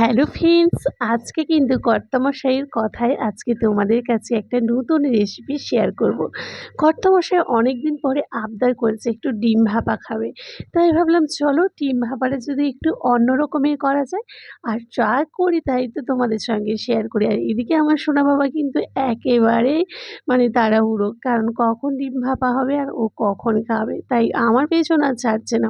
Hello friends, আজকে কিন্তু কর্তামশাইয়ের কথায় আজকে তোমাদের কাছে একটা নতুন রেসিপি শেয়ার করব। কর্তামশাই অনেক দিন পরে আবদার করেছে একটু ডিম ভাপা খাবে। তাই ভাবলাম, চলো ডিম ভাপাটা যদি একটু অন্য রকমের করা যায়, আর যা করি তাই তো তোমাদের সঙ্গে শেয়ার করি। আর এদিকে আমার সোনা বাবা কিন্তু একেবারে মানে তাড়াহুড়ো, কারণ কখন ডিম ভাপা হবে আর ও কখন খাবে, তাই আমার পেছন আর ছাড়ছে না।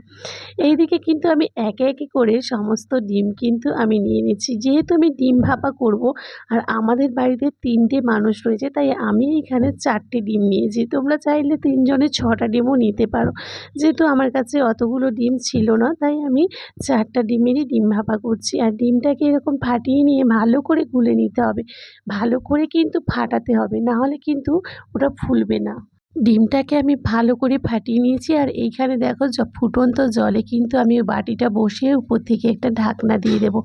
এইদিকে কিন্তু আমি একে একে করে সমস্ত ডিম কিন্তু আমি নিয়ে নিচ্ছি। যেহেতু আমি ডিম ভাপা করব আর আমাদের বাড়িতে তিনটে মানুষ রয়েছে, তাই আমি এখানে চারটে ডিম নিয়েছি। তোমরা চাইলে তিনজনে ছটা ডিমও নিতে পারো। যেহেতু আমার কাছে অতগুলো ডিম ছিল না, তাই আমি চারটা ডিমেরই ডিম ভাপা করছি। আর ডিমটাকে এরকম ফাটিয়ে নিয়ে ভালো করে গুলে নিতে হবে। ভালো করে কিন্তু ফাটাতে হবে, না হলে কিন্তু ওটা ফুলবে না। ডিমটাকে আমি ভালো করে ফাটিয়ে নিয়েছি আর এইখানে দেখো ফুটন্ত জলে কিন্তু আমি বাটিটা বসিয়ে উপর থেকে একটা ঢাকনা দিয়ে দেবো।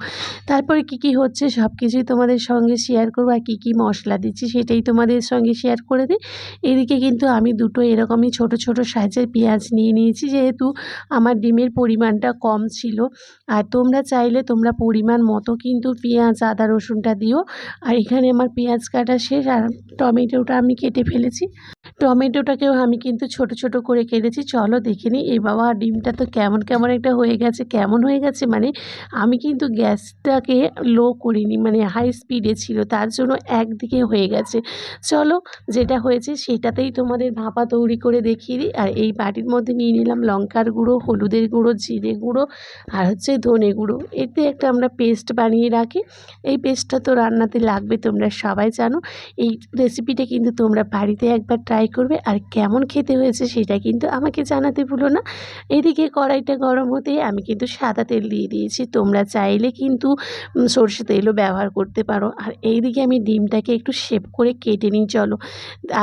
তারপরে কি কি হচ্ছে সব কিছুই তোমাদের সঙ্গে শেয়ার করব আর কী কী মশলা দিচ্ছি সেটাই তোমাদের সঙ্গে শেয়ার করে দিই। এদিকে কিন্তু আমি দুটো এরকমই ছোট ছোট সাইজের পেঁয়াজ নিয়ে নিয়েছি যেহেতু আমার ডিমের পরিমাণটা কম ছিল। আর তোমরা চাইলে তোমরা পরিমাণ মতো কিন্তু পেঁয়াজ, আদা, রসুনটা দিও। আর এখানে আমার পেঁয়াজ কাটা শেষ আর টমেটোটা আমি কেটে ফেলেছি। টমেটোটাকেও আমি কিন্তু ছোট ছোট করে কেটেছি। চলো দেখে নিই। এ বাবা, ডিমটা তো কেমন কেমন একটা হয়ে গেছে। কেমন হয়ে গেছে? মানে আমি কিন্তু গ্যাসটাকে লো করিনি মানে হাই স্পিডে ছিল। তার জন্য একদিকে হয়ে গেছে। চলো, যেটা হয়েছে সেটাতেই তোমাদের ভাপা তৈরি করে দেখিয়ে দিই। আর এই বাটির মধ্যে নিয়ে নিলাম লঙ্কার গুঁড়ো, হলুদের গুঁড়ো, জিরে গুঁড়ো আর হচ্ছে ধনে গুঁড়ো। এতে একটা আমরা পেস্ট বানিয়ে রাখি। এই পেস্টটা তো রান্নাতে লাগবে, তোমরা সবাই জানো। এই রেসিপিটা কিন্তু তোমরা বাড়িতে একবার করবে আর কেমন খেতে হয়েছে সেটা কিন্তু আমাকে জানাতে ভুলো না। এদিকে কড়াইটা গরম হতে আমি কিন্তু সাদা তেল দিয়ে দিয়েছি। তোমরা চাইলে কিন্তু সর্ষে তেলও ব্যবহার করতে পারো। আর এইদিকে আমি ডিমটাকে একটু শেপ করে কেটে নিই, চলো।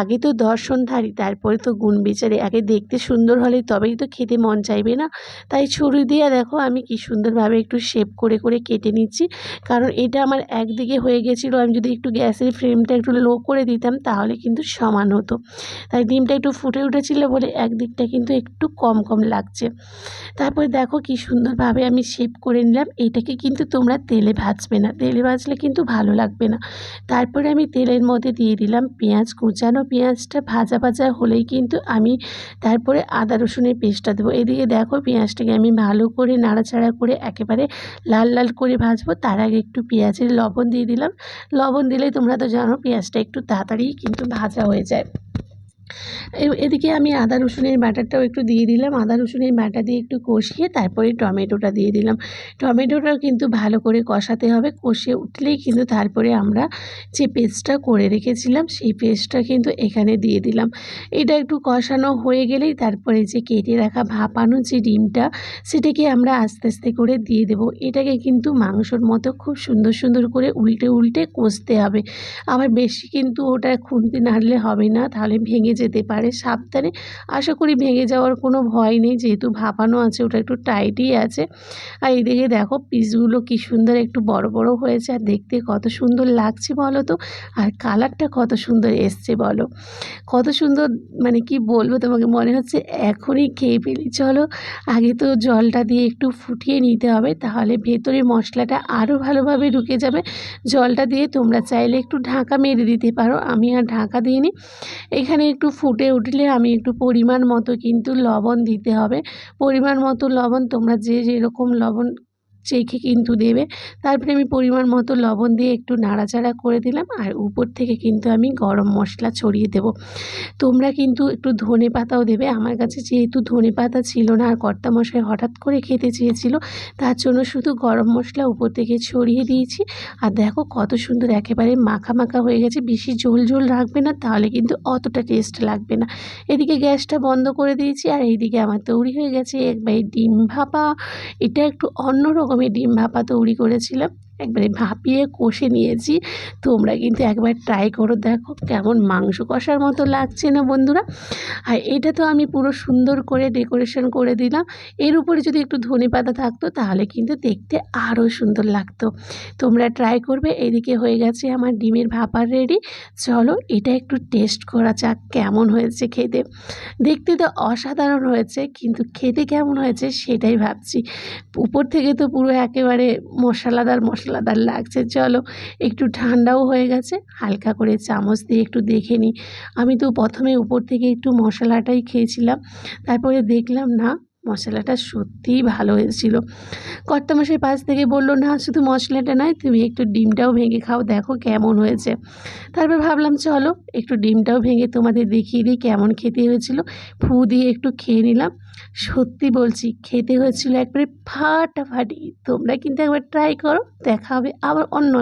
আগে তো দর্শনধারী তারপরে তো গুণ বিচারে। আগে দেখতে সুন্দর হলে তবেই তো খেতে মন চাইবে না। তাই ছুরি দিয়ে দেখো আমি কি সুন্দরভাবে একটু শেপ করে করে কেটে নিচ্ছি। কারণ এটা আমার একদিকে হয়ে গেছিল, আমি যদি একটু গ্যাসের ফ্লেমটা একটু লো করে দিতাম, তাহলে কিন্তু সমান হতো। ডিমটা একটু ফুটে উঠেছিলো বলে একদিকটা কিন্তু একটু কম কম লাগছে। তারপরে দেখো কি সুন্দরভাবে আমি শেপ করে নিলাম। এটাকে কিন্তু তোমরা তেলে ভাজবে না। তেলে ভাজলে কিন্তু ভালো লাগবে না। তারপরে আমি তেলের মধ্যে দিয়ে দিলাম পেঁয়াজ, কুচানো পেঁয়াজটা ভাজা ভাজা হলেই কিন্তু আমি তারপরে আদা রসুনের পেস্টটা দেবো। এদিকে দেখো পেঁয়াজটাকে আমি ভালো করে নাড়াচাড়া করে একেবারে লাল লাল করে ভাজবো। তার আগে একটু পেঁয়াজের লবণ দিয়ে দিলাম। লবণ দিলেই তোমরা তো জানো পেঁয়াজটা একটু তাড়াতাড়ি কিন্তু ভাজা হয়ে যায়। এদিকে আমি আদা, রসুনের বাটারটাও একটু দিয়ে দিলাম। আদা, রসুনের বাটা দিয়ে একটু কষিয়ে তারপরে টমেটোটা দিয়ে দিলাম। টমেটোটাও কিন্তু ভালো করে কষাতে হবে। কষে উঠলেই কিন্তু তারপরে আমরা যে পেস্টটা করে রেখেছিলাম, সেই পেস্টটা কিন্তু এখানে দিয়ে দিলাম। এটা একটু কষানো হয়ে গেলেই তারপরে যে কেটে রাখা ভাপানো যে ডিমটা, সেটাকে আমরা আস্তে আস্তে করে দিয়ে দেব। এটাকে কিন্তু মাংসর মতো খুব সুন্দর সুন্দর করে উল্টে উল্টে কষতে হবে। আবার বেশি কিন্তু ওটা খুন্তি নাড়লে হবে না, তাহলে ভেঙে যেতে পারে। সাবধানে আশা করি ভেঙে যাওয়ার কোনো ভয় নেই। যেহেতু ভাপানো আছে, ওটা একটু টাইটই আছে। আর এদিকে দেখো পিসগুলো কি সুন্দর একটু বড় বড় হয়েছে। আর দেখতে কত সুন্দর লাগছে বলো তো? আর কালারটা কত সুন্দর এসছে বলো? কত সুন্দর মানে কি বলব তোমাকে, মনে হচ্ছে এখনই খেয়ে ফেলি। চলো, আগে তো জলটা দিয়ে একটু ফুটিয়ে নিতে হবে, তাহলে ভেতরে মশলাটা আরও ভালোভাবে ঢুকে যাবে। জলটা দিয়ে তোমরা চাইলে একটু ঢাকা মেরে দিতে পারো। আমি আর ঢাকা দিইনি। এখানে একটু ফুটে উঠলে আমি একটু পরিমাণ মতো কিন্তু লবণ দিতে হবে। পরিমাণ মতো লবণ তোমরা যে যেরকম লবণ চেখে কিন্তু দেবে। তারপরে আমি পরিমাণ মতো লবণ দিয়ে একটু নাড়াচাড়া করে দিলাম আর উপর থেকে কিন্তু আমি গরম মশলা ছড়িয়ে দেব। তোমরা কিন্তু একটু ধনে পাতাও দেবে। আমার কাছে যেহেতু ধনে পাতা ছিল না আর কর্তা মশাই হঠাৎ করে খেতে চেয়েছিল, তার জন্য শুধু গরম মশলা উপর থেকে ছড়িয়ে দিয়েছি। আর দেখো কত সুন্দর একেবারে মাখা মাখা হয়ে গেছে। বেশি ঝোল ঝোল রাখবে না, তাহলে কিন্তু অতটা টেস্ট লাগবে না। এদিকে গ্যাসটা বন্ধ করে দিয়েছি আর এইদিকে আমার তৈরি হয়ে গেছে একবার ডিম ভাপা। এটা একটু অন্যরকম রকমের ডিম ভাপা তৈরি করেছিলাম। একবারে ভাপিয়ে কষে নিয়েছি। তোমরা কিন্তু একবার ট্রাই করো, দেখো কেমন মাংস কষার মতো লাগছে না বন্ধুরা। আর এটা তো আমি পুরো সুন্দর করে ডেকোরেশন করে দিলাম। এর উপরে যদি একটু ধনে পাতা থাকতো, তাহলে কিন্তু দেখতে আরও সুন্দর লাগতো। তোমরা ট্রাই করবে, এদিকে হয়ে গেছে আমার ডিমের ভাপার রেডি চলো এটা একটু টেস্ট করা যাক কেমন হয়েছে খেতে। দেখতে তো অসাধারণ হয়েছে, কিন্তু খেতে কেমন হয়েছে সেটাই ভাবছি। উপর থেকে তো পুরো একেবারে মশলাদার মশলা মশলাদার লাগছে। চলো, একটু ঠান্ডাও হয়ে গেছে, হালকা করে চামচ দিয়ে একটু দেখে নিই আমি তো প্রথমে উপর থেকে একটু মশলাটাই খেয়েছিলাম, তারপরে দেখলাম না মশলাটা সত্যিই ভালো হয়েছিল। কর্তামশাই পাশ থেকে বলল, না, শুধু মশলাটা নয়, তুমি একটু ডিমটাও ভেঙে খাও, দেখো কেমন হয়েছে। তারপর ভাবলাম, চলো, একটু ডিমটাও ভেঙে তোমাদের দেখিয়ে দিই, কেমন খেতে হয়েছিল। ফু দিয়ে একটু খেয়ে নিলাম। সত্যি বলছি, খেতে হয়েছিল একবারে ফাটাফাটি। তোমরা কিন্তু একবার ট্রাই করো, দেখা হবে আবার অন্য